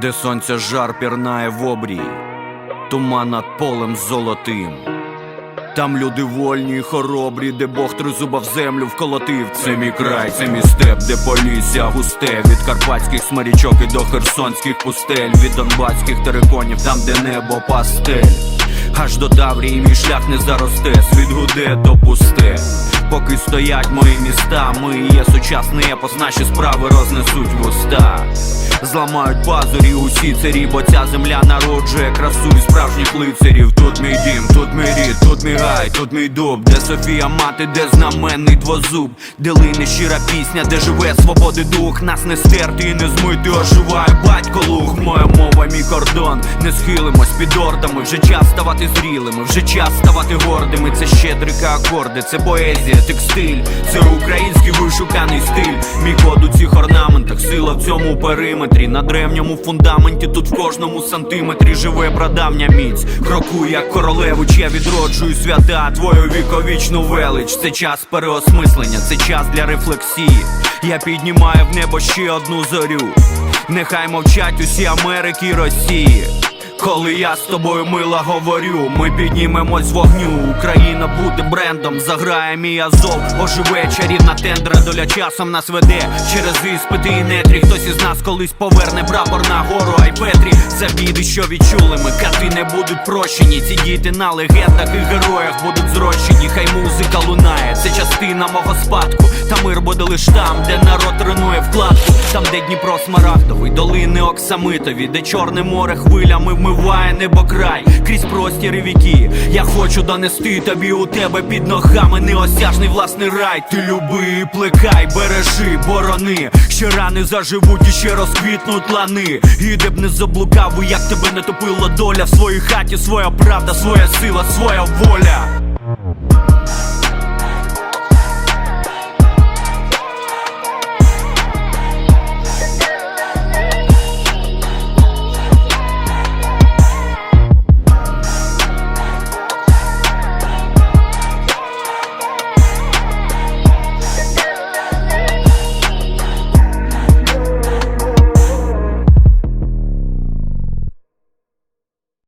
де сонця жар пірнає в обрії, туман над полем золотим. Там люди вольні й хоробрі, де Бог тризуба в землю вколотив. Це мій край, це мій степ, де полісся густе. Від карпатських смарічок і до херсонських пустель, від донбаських териконів, там, де небо пастель. Аж до Таврії мій шлях не заросте, світ гуде до пусте. Поки стоять мої міста, ми є сучасний епос, наші справи рознесуть в уста. Зламають пазурі усі царі, бо ця земля народжує красу і справжніх лицарів. Тут мій дім, тут мій рід, тут мій гай, тут мій дуб, де Софія мати, де знаменний двозуб, де лине щира пісня, де живе свободи дух, нас не стерти і не змити, оживає батько лух, Моя мова, мій кордон, не схилимось під ордами. Вже час ставати зрілими, вже час ставати гордими. Це щедрика акорди, це поезія, текстиль, це український вишуканий стиль. Мій код у цих орнаментах, сила в цьому периметрі. На древньому фундаменті, тут в кожному сантиметрі живе прадавня міць. Крокую, як королевич, я відроджую свята, твою віковічну велич. Це час переосмислення, це час для рефлексії. Я піднімаю в небо ще одну зорю. Нехай мовчать усі Америки і Росії. Коли я з тобою мила говорю, ми піднімемось з вогню. Україна буде брендом, заграє мій азов, оживе чарівна тендра, доля часом нас веде через іспити і нетрі. Хтось із нас колись поверне прапор на гору, ай Петрі. За біди, що відчули ми, кати не будуть прощені. Ці діти на легендах і героях будуть зрощені. Хай музика лунає, це частина мого спадку. Та мир буде лиш там, де народ тренує вкладку. Там, де Дніпро смарагдовий, долини оксамитові, де чорне море хвилями вмиває небокрай крізь простіри віки. Я хочу донести тобі у тебе під ногами неосяжний власний рай. Ти люби, плекай, бережи, борони. Ще рани заживуть і ще розквітнуть лани. І де б не заблукав, як тебе не топила доля в своїй хаті, своя правда, своя сила, своя воля.